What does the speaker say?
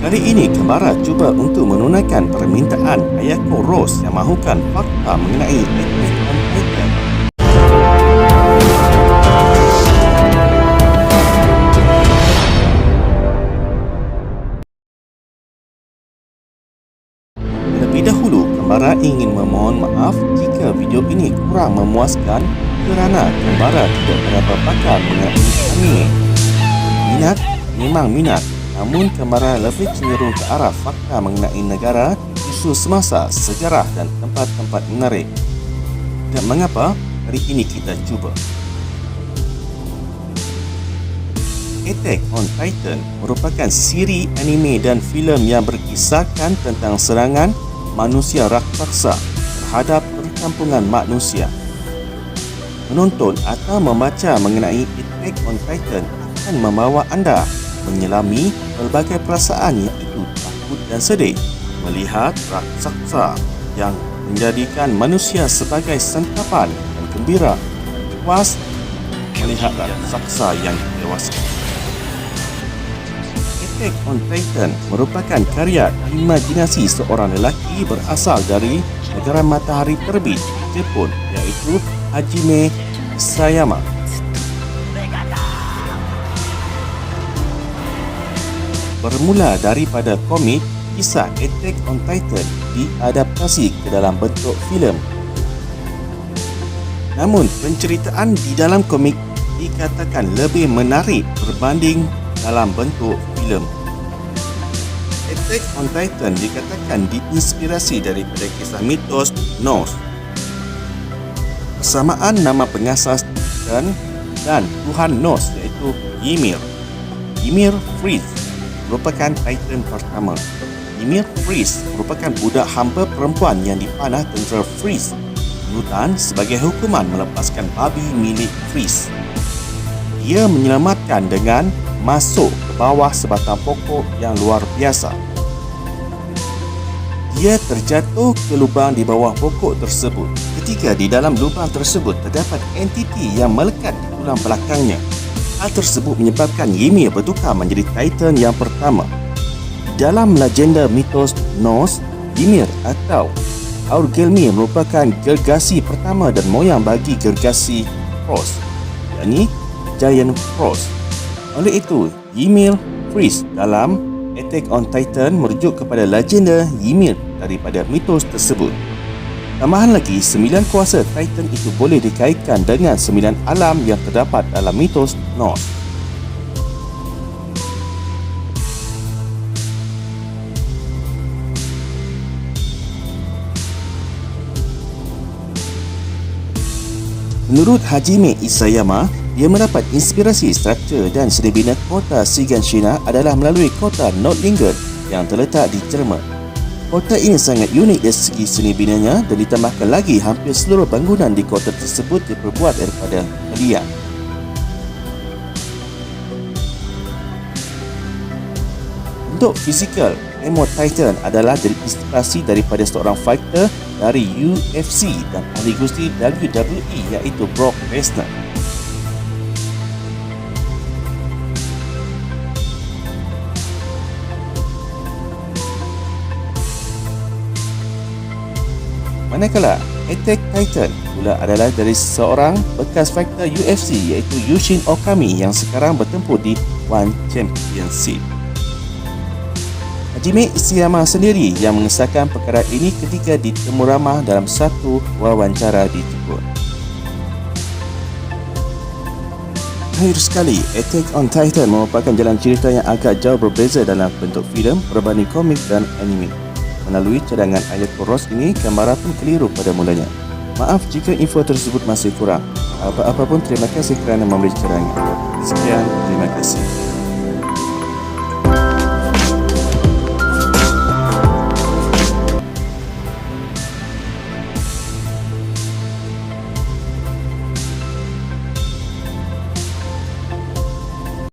Kali ini Kembara cuba untuk menunaikan permintaan Ayako Rose yang mahukan fakta mengenai Titan. Terlebih dahulu, Kembara ingin memohon maaf jika video ini kurang memuaskan kerana Kembara tidak berapa pakar mengenai anime. Minat memang minat, namun Kembara lebih cenderung ke arah fakta mengenai negara, isu semasa, sejarah dan tempat-tempat menarik. Dan mengapa? Hari ini kita cuba. Attack on Titan merupakan siri anime dan filem yang berkisahkan tentang serangan manusia raksasa terhadap perkampungan manusia. Menonton atau membaca mengenai Attack on Titan akan membawa anda menyelami pelbagai perasaan iaitu takut dan sedih melihat raksasa yang menjadikan manusia sebagai santapan dan gembira puas melihat raksasa yang dewasa. Attack on Titan merupakan karya imajinasi seorang lelaki berasal dari negara matahari terbit Jepun iaitu Hajime Isayama. Bermula daripada komik, kisah Attack on Titan diadaptasi ke dalam bentuk filem. Namun penceritaan di dalam komik dikatakan lebih menarik berbanding dalam bentuk filem. Attack on Titan dikatakan diinspirasi daripada kisah mitos Norse. Persamaan nama pengasas Titan dan Tuhan Norse iaitu Ymir. Ymir Fritz merupakan Titan pertama. Ymir Fritz merupakan budak hamba perempuan yang dipanah tentera Fritz Hutan sebagai hukuman melepaskan babi milik Fritz. Ia menyelamatkan dengan masuk ke bawah sebatang pokok yang luar biasa. Dia terjatuh ke lubang di bawah pokok tersebut. Ketika di dalam lubang tersebut terdapat entiti yang melekat di tulang belakangnya. Hal tersebut menyebabkan Ymir bertukar menjadi Titan yang pertama. Dalam legenda mitos Norse, Ymir atau Aurgelmir merupakan gergasi pertama dan moyang bagi gergasi Frost, yakni Giant Frost. Oleh itu, Ymir Fritz dalam Attack on Titan merujuk kepada legenda Ymir daripada mitos tersebut. Tambahan lagi, sembilan kuasa Titan itu boleh dikaitkan dengan sembilan alam yang terdapat dalam mitos Norse. Menurut Hajime Isayama, dia mendapat inspirasi struktur dan seni bina kota Shiganshina adalah melalui kota Nordlingen yang terletak di Jerman. Kota ini sangat unik dari segi seni binanya dan ditambahkan lagi hampir seluruh bangunan di kota tersebut diperbuat daripada liang. Untuk fizikal, Emo Titan adalah terinspirasi daripada seorang fighter dari UFC dan ahli gusti WWE iaitu Brock Lesnar. Manakala Attack Titan pula adalah dari seorang bekas fighter UFC iaitu Yushin Okami yang sekarang bertempur di One Championship. Hajime Isayama sendiri yang mengesahkan perkara ini ketika ditemu ramah dalam satu wawancara di Jepun. Akhir sekali, Attack on Titan merupakan jalan cerita yang agak jauh berbeza dalam bentuk filem berbanding komik dan anime. Melalui cadangan ayat poros ini, kamera pun keliru pada mulanya. Maaf jika info tersebut masih kurang. Apa-apa pun terima kasih kerana memberi cadangan. Sekian, terima kasih.